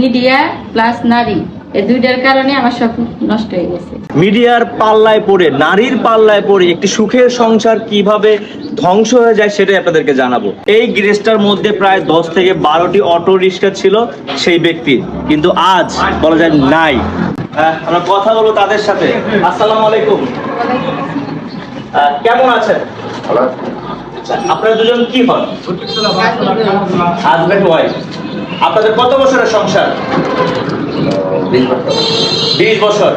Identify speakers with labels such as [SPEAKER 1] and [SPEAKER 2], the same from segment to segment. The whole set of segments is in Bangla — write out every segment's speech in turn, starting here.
[SPEAKER 1] মিডিয়া প্লাস নারী এই দুইটার কারণে আমার সব নষ্ট হয়ে গেছে।
[SPEAKER 2] মিডিয়ার পাল্লায় পড়ে নারীর পাল্লায় পড়ে একটি সুখের সংসার কীভাবে ধ্বংস হয়ে যায় সেটাই আপনাদেরকে জানাব। এই গ্রেসটার মধ্যে প্রায় দশ থেকে বারোটি অটো রিক্সা ছিল সেই ব্যক্তির। কিন্তু আজ বলা যায় নাই। আমরা কথা বলব তাদের সাথে। আসসালামু আলাইকুম। কেমন আছেন? আপনারা দুজন কি হন? হাজব্যান্ড ওয়াইফ আপনাদের কত বছরের সংসার? বিশ বছর।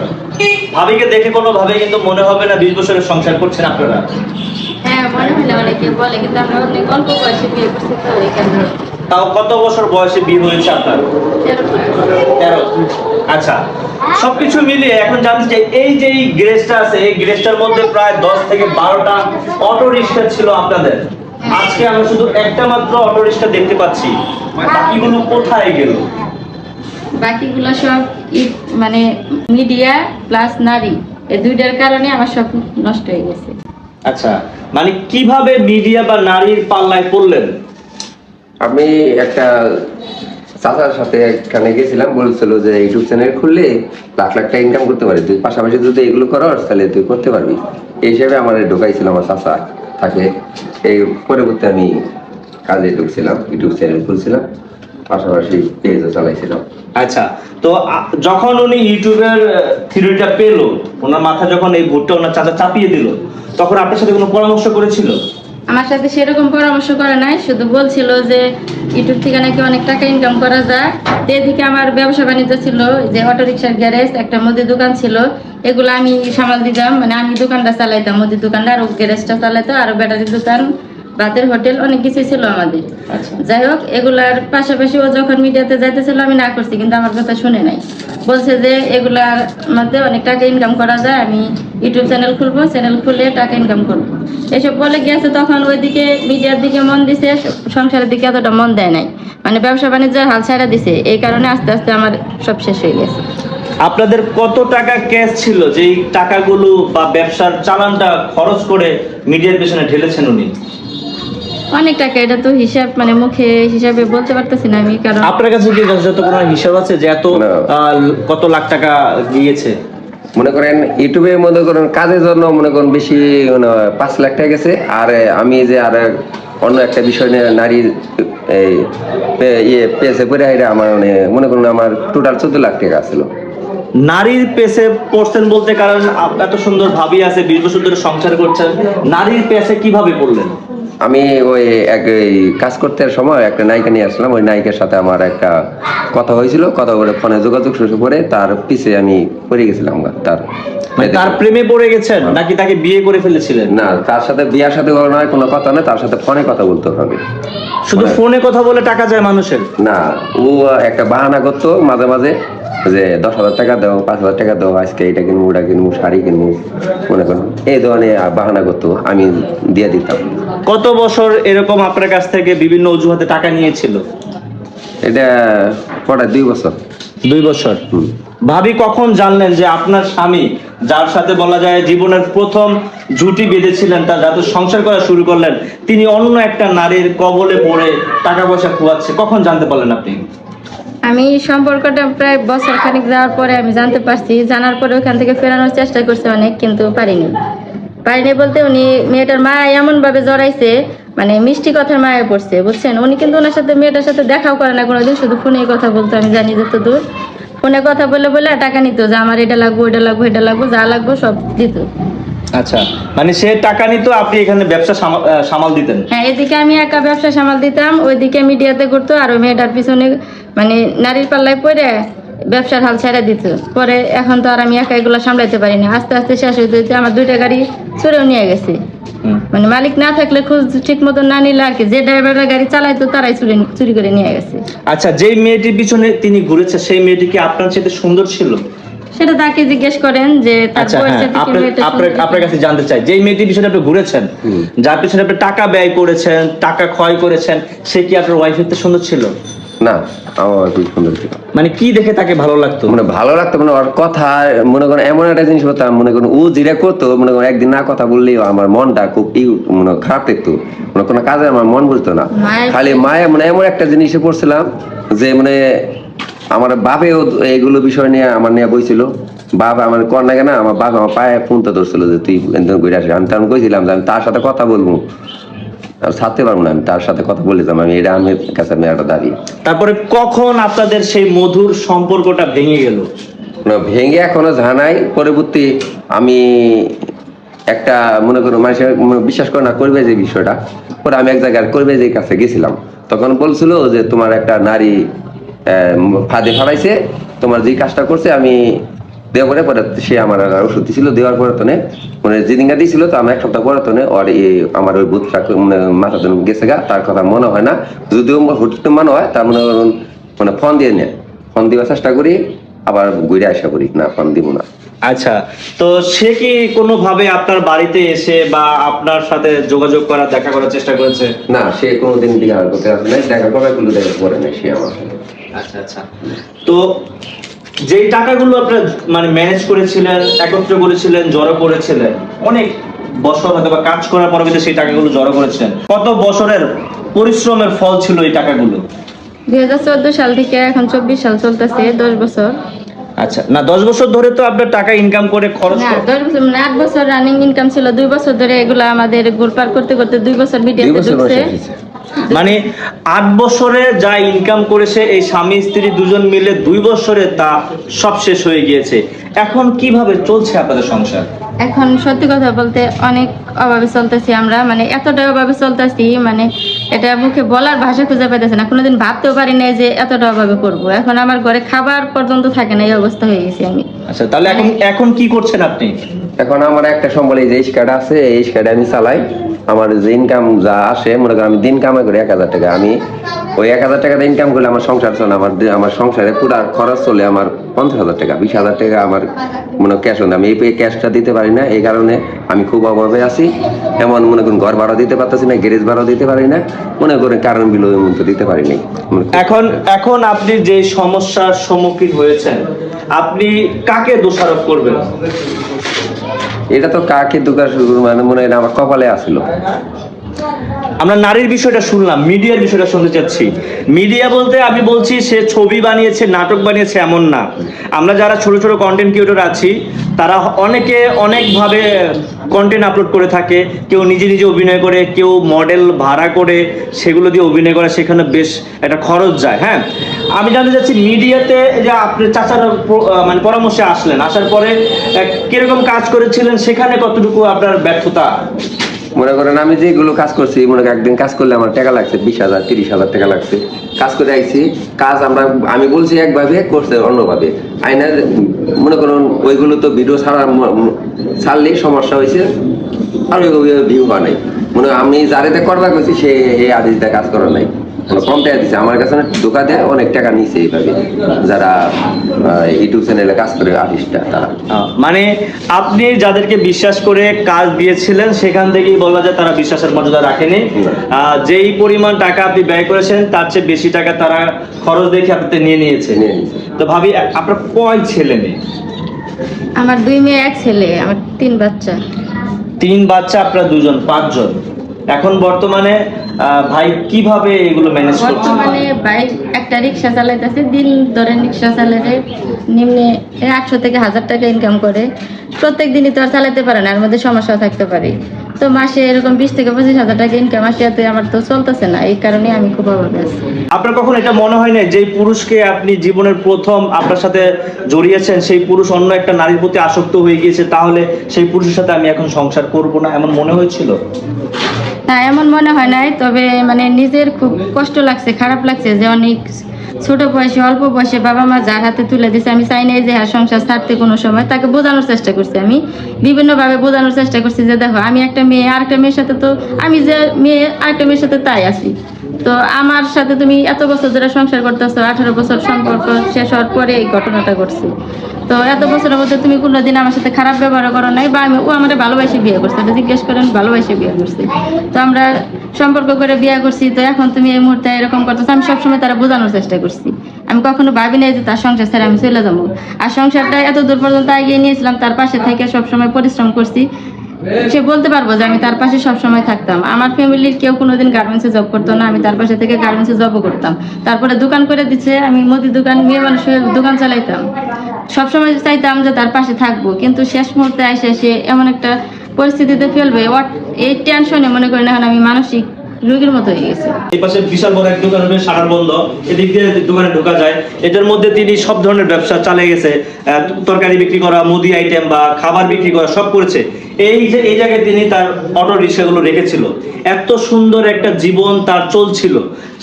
[SPEAKER 2] ভাবিকে দেখে কোনো ভাবে কিন্তু মনে হবে না বিশ বছরের সংসার করছেন আপনারা।
[SPEAKER 1] হ্যাঁ মনে হলে অনেকে বলে কিন্তু আমরা অনেক অল্প বয়সে বিয়ে করছি তো
[SPEAKER 2] তাও কত বছর বয়সে বিয়ে হয়েছে আপনার? তেরো। আচ্ছা সবকিছু মিলিয়ে এখন জানতে চাই এই যে গ্রেসটা আছে এই গ্রেসটার মধ্যে প্রায় দশ থেকে বারোটা অটো রিক্সা ছিল আপনাদের। আজকে আমরা শুধু একটা মাত্র অটো রিক্সা দেখতে পাচ্ছি। বাকিগুলো কোথায় গেল?
[SPEAKER 1] বাকিগুলো সব মানে মিডিয়া প্লাস নারী এই দুইটার কারণে আমার সব নষ্ট হয়ে গেছে।
[SPEAKER 2] আচ্ছা মানে কীভাবে মিডিয়া বা নারীর পাল্লায় পড়লেন?
[SPEAKER 3] আমি একটা চাচার সাথে এখানে গেছিলাম, বলছিল যে ইউটিউব চ্যানেল খুললে লাখ লাখ টাকা ইনকাম করতে পারি। তুই পাশাপাশি যদি এগুলো করস, তাহলে তুই করতে পারবি। এই হিসাবে আমার ঢোকাইছিল আমার চাচা থাকে এই পরবর্তী আমি কাজে ঢুকছিলাম, ইউটিউব চ্যানেল খুলছিলাম, পাশাপাশি পেজও চালাইছিলাম।
[SPEAKER 2] আচ্ছা তো যখন উনি ইউটিউবের থিওরিটা পেল, ওনার মাথা যখন এই ভুটটা ওনার চাচা চাপিয়ে দিল, তখন আপনার সাথে কোনো পরামর্শ করেছিল?
[SPEAKER 1] আমার সাথে সেরকম পরামর্শ করে নাই, শুধু বলছিল যে ইউটিউব থেকে নাকি অনেক টাকা ইনকাম করা যায়। এদিকে আমার ব্যবসা বাণিজ্য ছিল যে অটো রিক্সার গ্যারেজ একটা মুদির দোকান ছিল। এগুলো আমি সামাল দিতাম মানে আমি দোকানটা চালাইতাম মুদির দোকানটা আর গ্যারেজটা চালাইতো, আর ব্যাটারির দোকান। বাতের হোটেল অনেক কিছু ছিল আমাদের।
[SPEAKER 2] আচ্ছা।
[SPEAKER 1] যাই হোক এগুলার পাশাপাশি ও যখন মিডিয়াতে যাইতেছিল আমি না করছি কিন্তু আমার কথা শুনে নাই। বলছে যে এগুলার মধ্যে অনেক টাকা ইনকাম করা যায় আমি ইউটিউব চ্যানেল খুলবো চ্যানেল খুলে টাকা ইনকাম করব। এসব বলে গেছে তখন ওইদিকে মিডিয়ার দিকে মন দিছে সংসারের দিকে এতটা মন দেয় নাই। মানে ব্যবসা বাণিজ্যের হাল ছাড়া দিছে এই কারণে আস্তে আস্তে আমার সব শেষ হয়ে গেছে।
[SPEAKER 2] আপনাদের কত টাকা ক্যাশ ছিল যে টাকাগুলো বা ব্যবসার চালানটা খরচ করে মিডিয়ার পেছনে ঢেলেছেন উনি?
[SPEAKER 1] অনেক টাকা এটা তো হিসাব মানে মুখে হিসাবে বলতে পারতেছি না আমি কারণ
[SPEAKER 2] আপনার কাছে কি যত কোনো হিসাব আছে যে এত কত লাখ টাকা গিয়েছে?
[SPEAKER 3] মনে করেন ইউটিউবে মনে করেন কাজের জন্য মনে করেন বেশি মানে পাঁচ লাখ টাকা গেছে আর আমি যে আর অন্য একটা বিষয় নিয়ে নারীর এই ইয়ে পেয়েছে পরে এটা আমার মানে মনে করুন আমার টোটাল চোদ্দ লাখ টাকা ছিল
[SPEAKER 2] নারীর পেছে পড়ছেন বলতে কারণ এত সুন্দর ভাবি আছে বিশ বছর ধরে সংসার করছেন নারীর পেছে কীভাবে পড়লেন
[SPEAKER 3] আমি ওই এক কাজ করতে সময় একটা নায়িকা নিয়ে আসলাম। ওই নায়িকার সাথে আমার একটা কথা হয়েছিল। কথা বলে ফোনে যোগাযোগ শুরু করে তার পিছে আমি পড়ে গেছিলাম তার
[SPEAKER 2] মানে তার প্রেমে পড়ে গেছেন নাকি তাকে বিয়ে করে ফেলেছিলেন?
[SPEAKER 3] না তার সাথে বিয়ার সাথে নয় কোনো কথা না তার সাথে ফোনে কথা বলতে হবে।
[SPEAKER 2] শুধু ফোনে কথা বলে টাকা যায় মানুষের?
[SPEAKER 3] না ও একটা বাহানা করতো মাঝে মাঝে। যে দশ হাজার টাকা দাও পাঁচ হাজার টাকা দাও আজকে এটা কিনবো ওটা কিনবো শাড়ি কিনবো মনে করো। এই ধরনের বাহানা করতো আমি দিয়ে দিতাম।
[SPEAKER 2] কত বছর এরকম আপনার কাছ থেকে বিভিন্ন অজুহাতে টাকা নিয়েছিল?
[SPEAKER 3] এটা কটা দুই বছর।
[SPEAKER 2] দুই বছর। ভাবি কখন জানলেন যে আপনার স্বামী যার সাথে বলা যায় জীবনের প্রথম জুটি বেঁধেছিলেন তার যাতে সংসার করা শুরু করলেন তিনি অন্য একটা নারীর কবলে পড়ে টাকা পয়সা খোয়াচ্ছে কখন জানতে পারলেন আপনি?
[SPEAKER 1] আমি সম্পর্কটা প্রায় বছর খানিক যাওয়ার পরে আমি জানতে পারছি জানার পরে ওখান থেকে ফেরানোর চেষ্টা করছে অনেক কিন্তু পারিনি। পারিনি বলতে উনি মেয়েটার মা এমন ভাবে জড়াইছে মানে মিষ্টি কথার মায়ে পড়ছে বুঝছেন? উনি কিন্তু ওনার সাথে মেয়েটার সাথে দেখাও করে না কোনোদিন শুধু ফোনে কথা বলতো আমি জানি যত দূর। ফোনে কথা বলে বলে টাকা নিত যে আমার এটা লাগবো এটা লাগবো এটা লাগবো যা লাগবো সব দিত।
[SPEAKER 2] আচ্ছা মানে সে টাকা নিত আপনি এখানে ব্যবসা সামাল দিতেন?
[SPEAKER 1] হ্যাঁ এদিকে আমি একা ব্যবসা সামাল দিতাম ওইদিকে মিডিয়াতে করতো আর ওই মেয়েটার পিছনে মানে নারীর পাল্লায় পড়ে ব্যবসার হাল ছেড়ে দিত পরে এখন তো আর আমি একা এগুলো সামলাইতে পারি না আস্তে আস্তে শেষ হইতে হইতে আমার দুইটা গাড়ি চুরেও নিয়ে গেছে। মানে মালিক না থাকলে খোঁজ ঠিক মতো না নিলে আর কি যে ড্রাইভাররা গাড়ি চালাইতো তারাই চুরি চুরি করে নিয়ে গেছে।
[SPEAKER 2] আচ্ছা যেই মেয়েটির পিছনে তিনি ঘুরেছে সেই মেয়েটি কি আপনার সাথে সুন্দর ছিল?
[SPEAKER 1] সেটা তাকে জিজ্ঞেস করেন যে তার
[SPEAKER 2] আচ্ছা
[SPEAKER 1] বয়স
[SPEAKER 2] হ্যাঁ আপনার কাছে জানতে চাই যেই মেয়েটির পিছনে আপনি ঘুরেছেন যার পিছনে আপনি টাকা ব্যয় করেছেন টাকা ক্ষয় করেছেন সে কি আপনার ওয়াইফের সুন্দর ছিল?
[SPEAKER 3] না আমার খুব সুন্দর ছিল।
[SPEAKER 2] মানে কি দেখে তাকে ভালো লাগতো?
[SPEAKER 3] মানে ভালো লাগতো মানে ওর কথা মনে করেন এমন একটা জিনিস হতাম মনে করেন ও যেটা করতো মনে করেন একদিন না কথা বললেই আমার মনটা খুব ই মানে খারাপ দেখতো মানে কোনো কাজে আমার মন বলতো না। খালি মায়ে মানে এমন একটা জিনিসে পড়ছিলাম যে মানে আমার বাপেও এগুলো বিষয় নিয়ে আমার নিয়ে বইছিল। বাবা আমার কন্যা কেনা আমার বাবা আমার পায়ে ফোনটা ধরছিল যে তুই একদম ঘুরে আসিস আমি তখন কইছিলাম যে আমি তার সাথে কথা বলব। ছাড়তে পারব না আমি তার সাথে কথা বলেছিলাম আমি এটা আমি কাছে আমি একটা দাঁড়িয়ে
[SPEAKER 2] তারপরে কখন আপনাদের সেই মধুর সম্পর্কটা ভেঙে গেল?
[SPEAKER 3] ভেঙে এখনও জানাই পরবর্তী আমি একটা মনে করো মানুষের বিশ্বাস করে না করবে যে বিষয়টা পরে আমি এক জায়গায় করবে যে কাছে গেছিলাম। তখন বলছিল যে তোমার একটা নারী আহ, ফাঁদে ফালাইছে তোমার যে কাজটা করছে আমি দেওয়ার পরে পরে সে আমার আর ওষুধ দিছিল দেওয়ার পরে তনে মানে যেদিনটা দিছিল তো আমি এক সপ্তাহ পরে তনে এই আমার ওই বুথটা মানে মাথা গেছে গা তার কথা মনে হয় না। যদিও হুটতে মনে হয় তার মনে মানে ফোন দিয়ে নেয় ফোন দেওয়ার চেষ্টা করি আবার ঘুরে আসা করি না ফোন দিব না।
[SPEAKER 2] আচ্ছা তো সে কি কোনো ভাবে আপনার বাড়িতে এসে বা আপনার সাথে যোগাযোগ করার দেখা করার চেষ্টা করেছে?
[SPEAKER 3] না সে কোনোদিন দেখা করতে আসে দেখা কবে গুলো দেখা করে নাই সে আমার সাথে।
[SPEAKER 2] আচ্ছা আচ্ছা। তো যেই টাকাগুলো আপনার মানে ম্যানেজ করেছিলেন একত্র করেছিলেন জড়ো করেছিলেন অনেক বছর হয়তো বা কাজ করার পরে কিন্তু সেই টাকাগুলো জড়ো করেছেন। কত বছরের পরিশ্রমের ফল ছিল এই টাকাগুলো?
[SPEAKER 1] দুই হাজার চোদ্দ সাল থেকে এখন চব্বিশ সাল চলতেছে দশ বছর।
[SPEAKER 2] আচ্ছা না দশ বছর ধরে তো আপনার টাকা ইনকাম করে খরচ
[SPEAKER 1] না দশ বছর মানে আট বছর রানিং ইনকাম ছিল দুই বছর ধরে এগুলো আমাদের গোলপার করতে করতে দুই বছর
[SPEAKER 3] বছর
[SPEAKER 1] ঢুকছে।
[SPEAKER 2] মানে আট বছরে যা ইনকাম করেছে, এই স্বামী স্ত্রী দুজন মিলে দুই বছরে তা সব শেষ হয়ে গিয়েছে। এখন কীভাবে চলছে আপনাদের সংসার?
[SPEAKER 1] এখন সত্যি কথা বলতে অনেক অভাবে চলতেছি আমরা। মানে এতটা অভাবে চলতেছি মানে এটা মুখে বলার ভাষা খুঁজে পাইতেছে না। কোনোদিন ভাবতেও পারি না যে এতটা অভাবে করব। এখন আমার ঘরে খাবার পর্যন্ত থাকে না, এই অবস্থা হয়ে গেছি আমি।
[SPEAKER 2] আচ্ছা তাহলে এখন এখন কি করছেন আপনি?
[SPEAKER 3] এখন আমার একটা সম্বল এই যে আছে এই আমি চালাই। আমার যে ইনকাম যা আসে মনে করেন আমি দিন কামাই করি এক হাজার টাকা। আমি ওই এক হাজার টাকা ইনকাম করলে আমার সংসার চলে আমার আমার সংসারে পুরা খরচ চলে আমার পঞ্চাশ হাজার টাকা বিশ হাজার টাকা আমার মনে ক্যাশ আমি এই ক্যাশটা দিতে পারি না। এই কারণে আমি খুব অভাবে আছি। এমন মনে করুন ঘর ভাড়া দিতে পারতেছি না গ্যারেজ ভাড়া দিতে পারি না। মনে করেন কারণ বিল ওই মতো দিতে পারি নাই।
[SPEAKER 2] এখন এখন আপনি যে সমস্যার সম্মুখীন হয়েছেন আপনি কাকে দোষারোপ করবে?
[SPEAKER 3] এটা তো কাকে দোকান শুরু মানে মনে হয় আমার কপালে আসলো।
[SPEAKER 2] আমরা নারীর বিষয়টা শুনলাম, মিডিয়ার বিষয়টা শুনতে চাচ্ছি। মিডিয়া বলতে আমি বলছি, সে ছবি বানিয়েছে, নাটক বানিয়েছে এমন না। আমরা যারা ছোট ছোট কন্টেন্ট ক্রিয়েটর আছি, তারা অনেকে অনেকভাবে কন্টেন্ট আপলোড করে থাকে। কেউ নিজে নিজে অভিনয় করে, কেউ মডেল ভাড়া করে, সেগুলো দিয়ে অভিনয় করে সেখানে বেশ একটা খরচ যায় হ্যাঁ? আমি জানতে চাচ্ছি, মিডিয়াতে যে আপনি চাচার মানে পরামর্শে আসলেন, আসার পরে কীরকম কাজ করেছিলেন, সেখানে কতটুকু আপনার ব্যর্থতা?
[SPEAKER 3] মনে করেন আমি যেগুলো কাজ করছি, মনে করেন একদিন কাজ করলে আমার টাকা লাগছে, বিশ হাজার, তিরিশ হাজার টাকা লাগছে। কাজ করে আইছি, কাজ আমরা, আমি বলছি একভাবে করছে অন্যভাবে। আইনার, মনে করুন ওইগুলো তো ভিডিও ছাড়া ছাড়লেই সমস্যা হয়েছে আর ওই ভিউ হয় নাই মনে আমি যারেতে করবা করছি সে এই আদেশটা কাজ করা নাই। কম টাকা দিচ্ছে আমার কাছে ধোকা দেয় অনেক টাকা নিছে এইভাবে। যারা ইউটিউব চ্যানেলে কাজ করে আর্টিস্টটা তারা।
[SPEAKER 2] আহ, মানে আপনি যাদেরকে বিশ্বাস করে কাজ দিয়েছিলেন সেখান থেকেই বলা যায় তারা বিশ্বাসের মর্যাদা রাখেনি। আহ, যেই পরিমাণ টাকা আপনি ব্যয় করেছেন তার চেয়ে বেশি টাকা তারা খরচ দেখে আপনাদের নিয়ে নিয়েছে। তো ভাবি আপনার কয় ছেলে মেয়ে?
[SPEAKER 1] আমার দুই মেয়ে এক ছেলে আমার তিন বাচ্চা।
[SPEAKER 2] তিন বাচ্চা আপনার দুজন পাঁচজন। এখন বর্তমানে ভাই কীভাবে এগুলো ম্যানেজ করছেন
[SPEAKER 1] বর্তমানে বাইক একটা রিক্সা চালাইতেছে দিন ধরে রিক্সা চালাতে নিম্নে আটশো থেকে হাজার টাকা ইনকাম করে। প্রত্যেক দিনই তো আর চালাতে পারে না এর মধ্যে সমস্যা থাকতে পারে। তো মাসে এরকম বিশ থেকে পঁচিশ হাজার টাকা ইনকাম আসে তো আমার তো চলতেছে না এই কারণে আমি খুব অভাবে আছি।
[SPEAKER 2] আপনার কখন এটা মনে হয় না যে পুরুষকে আপনি জীবনের প্রথম আপনার সাথে জড়িয়েছেন সেই পুরুষ অন্য একটা নারীর প্রতি আসক্ত হয়ে গিয়েছে তাহলে সেই পুরুষের সাথে আমি এখন সংসার করব না এমন মনে হয়েছিল?
[SPEAKER 1] না, এমন মনে হয় নাই, তবে মানে নিজের খুব কষ্ট লাগছে, খারাপ লাগছে যে অনেক ছোট বয়সে, অল্প বয়সে বাবা মা যার হাতে তুলে দিছে, আমি চাই নাই যে হ্যাঁ সংসার ছাড়তে কোনো সময়। তাকে বোঝানোর চেষ্টা করছি আমি, বিভিন্নভাবে বোঝানোর চেষ্টা করছি যে দেখো, আমি একটা মেয়ে, আরেকটা মেয়ের সাথে তো, আমি যে মেয়ে, আরেকটা মেয়ের সাথে তাই আছি। তো আমার সাথে তুমি এত বছর ধরে সংসার করতেছো আঠারো বছর সম্পর্ক শেষ হওয়ার পরে এই ঘটনাটা ঘটছে। তো এত বছরের মধ্যে তুমি কোনোদিন আমার সাথে খারাপ ব্যবহার করো নাই বা আমি ও আমাদের ভালোবাসে বিয়ে করছে এটা জিজ্ঞেস করেন ভালোবাসে বিয়ে করছে। তো আমরা সম্পর্ক করে বিয়ে করছি তো এখন তুমি এই মুহূর্তে এরকম করতেছো আমি সবসময় তারা বোঝানোর চেষ্টা করছি। আমি কখনো ভাবি নাই যে তার সংসার ছেড়ে আমি চলে যাব। আর সংসারটা এত দূর পর্যন্ত এগিয়ে নিয়েছিলাম তার পাশে থেকে সবসময় পরিশ্রম করছি। সে বলতে পারব যে আমি তার পাশে সব সময় থাকতাম। আমার ফ্যামিলির কেউ কোনোদিন গার্মেন্টসে জব করতো না, আমি তার পাশে থেকে গার্মেন্টসে জবও করতাম। তারপরে দোকান করে দিচ্ছে আমি মুদি দোকান, মেয়ে মানুষের দোকান চালাইতাম। সবসময় চাইতাম যে তার পাশে থাকব, কিন্তু শেষ মুহূর্তে এসে সে এমন একটা পরিস্থিতিতে ফেলবে এই টেনশনে মনে করেন এখন আমি মানসিক হয়ে
[SPEAKER 2] তিনি সব ধরনের ব্যবসা চালিয়ে গেছে। তরকারি বিক্রি করা, মুদি আইটেম বা খাবার বিক্রি করা, সব করেছে। এই যে, এই জায়গায় তিনি তার অটো রিক্সাগুলো রেখেছিল, এত সুন্দর একটা জীবন তার চলছিল।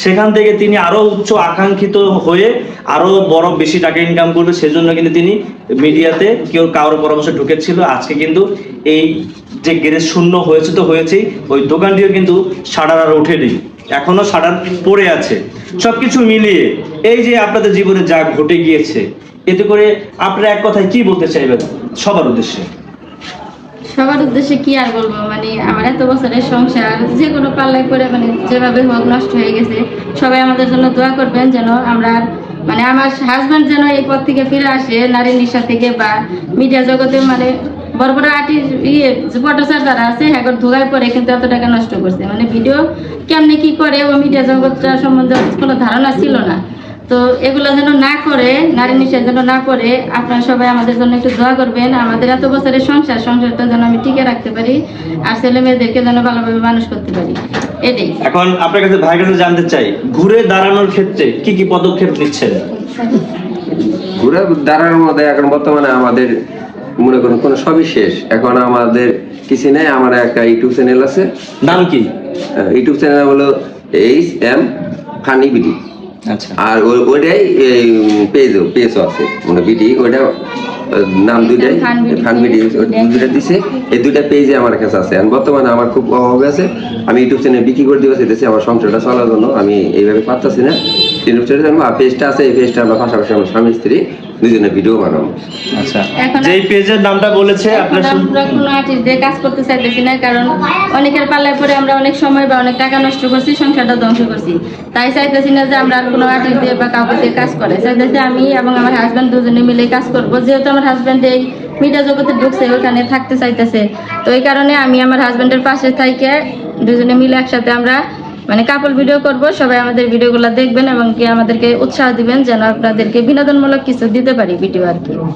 [SPEAKER 2] সেখান থেকে তিনি আরও উচ্চ আকাঙ্ক্ষিত হয়ে আরও বড় বেশি টাকা ইনকাম করবে, সেজন্য কিন্তু তিনি মিডিয়াতে কেউ কারোর পরামর্শ ঢুকেছিল। আজকে কিন্তু এই যে গ্যারেজ শূন্য হয়েছে তো হয়েছেই ওই দোকানটিও কিন্তু শাটার আর ওঠেনি, এখনও শাটার পড়ে আছে। সবকিছু মিলিয়ে এই যে আপনাদের জীবনে যা ঘটে গিয়েছে, এতে করে আপনারা এক কথায় কি বলতে চাইবেন সবার উদ্দেশ্যে?
[SPEAKER 1] সবার উদ্দেশ্যে কি আর বলব? মানে আমার এত বছরের সংসার, যে কোনো পাল্লায় করে মানে যেভাবে হোক নষ্ট হয়ে গেছে, সবাই আমাদের জন্য দোয়া করবেন যেন আমরা মানে আমার হাজব্যান্ড যেন এই পথ থেকে ফিরে আসে নারী নিশা থেকে বা মিডিয়া জগতে মানে বড় বড় আর্টিস্ট ইয়ে পটাচার যারা আছে হ্যাঁ ধোগায় পরে কিন্তু এত টাকা নষ্ট করছে। মানে ভিডিও কেমনে কি করে ও মিডিয়া জগৎটা সম্বন্ধে কোনো ধারণা ছিল না। তো এগুলো যেন না করে নারী নিষেধ যেন না করে আপনারা সবাই আমাদের জন্য একটু দোয়া করবেন। আমাদের এত বছরের সংসার সংসারটা যেন আমি টিকে রাখতে পারি আর ছেলে মেয়েদেরকে যেন ভালোভাবে মানুষ করতে পারি। এটাই।
[SPEAKER 2] এখন আপনার কাছে ভাইয়ের কাছে জানতে চাই ঘুরে দাঁড়ানোর ক্ষেত্রে কি কি পদক্ষেপ নিচ্ছেন?
[SPEAKER 3] ঘুরে দাঁড়ানোর মধ্যে এখন বর্তমানে আমাদের মনে করুন কোনো সবই শেষ। এখন আমাদের কিছু নেই আমার একটা ইউটিউব চ্যানেল আছে।
[SPEAKER 2] নাম কি?
[SPEAKER 3] ইউটিউব চ্যানেল হলো এইচ এম ফানি বিডি।
[SPEAKER 2] আচ্ছা
[SPEAKER 3] আর ওইটাই পেজও পেজও আছে মানে বিডি ওইটা নাম দুইটাই
[SPEAKER 1] ফান বিডি
[SPEAKER 3] ওই দুইটা দিছে এই দুইটা পেজে আমার কাছে আছে। আর বর্তমানে আমার খুব অভাব আছে আমি ইউটিউব চ্যানেল বিক্রি করে দিতে চাইতেছি আমার সংসারটা চলার জন্য আমি এইভাবে পারতাছি না। ইউটিউব চ্যানেল পেজটা আছে এই পেজটা আমরা পাশাপাশি আমার স্বামী স্ত্রী দুজনে ভিডিও বানাবো।
[SPEAKER 2] আচ্ছা যেই পেজের নামটা বলেছে আপনার
[SPEAKER 1] আমরা কোনো আর্টিস্ট দিয়ে কাজ করতে চাইতেছি না কারণ অনেকের পাল্লায় পরে আমরা অনেক সময় বা অনেক টাকা নষ্ট করছি সংসারটা ধ্বংস করছি। তাই চাইতেছি না যে আমরা আর কোনো আর্টিস্ট দিয়ে বা কাউকে দিয়ে কাজ করে চাইতেছি আমি এবং আমার হাজব্যান্ড দুজনে মিলে কাজ করব। যেহেতু আমার হাজব্যান্ড এই মিডিয়া জগতে ঢুকছে ওখানে থাকতে চাইতেছে। তো এই কারণে আমি আমার হাজব্যান্ডের পাশে থাইকে দুজনে মিলে একসাথে আমরা মানে কাপল ভিডিও করব, সবাই আমাদের ভিডিওগুলো দেখবেন এবং কি আমাদেরকে উৎসাহ দিবেন যেন আপনাদেরকে বিনোদনমূলক কিছু দিতে পারি ভিডিও আর কি।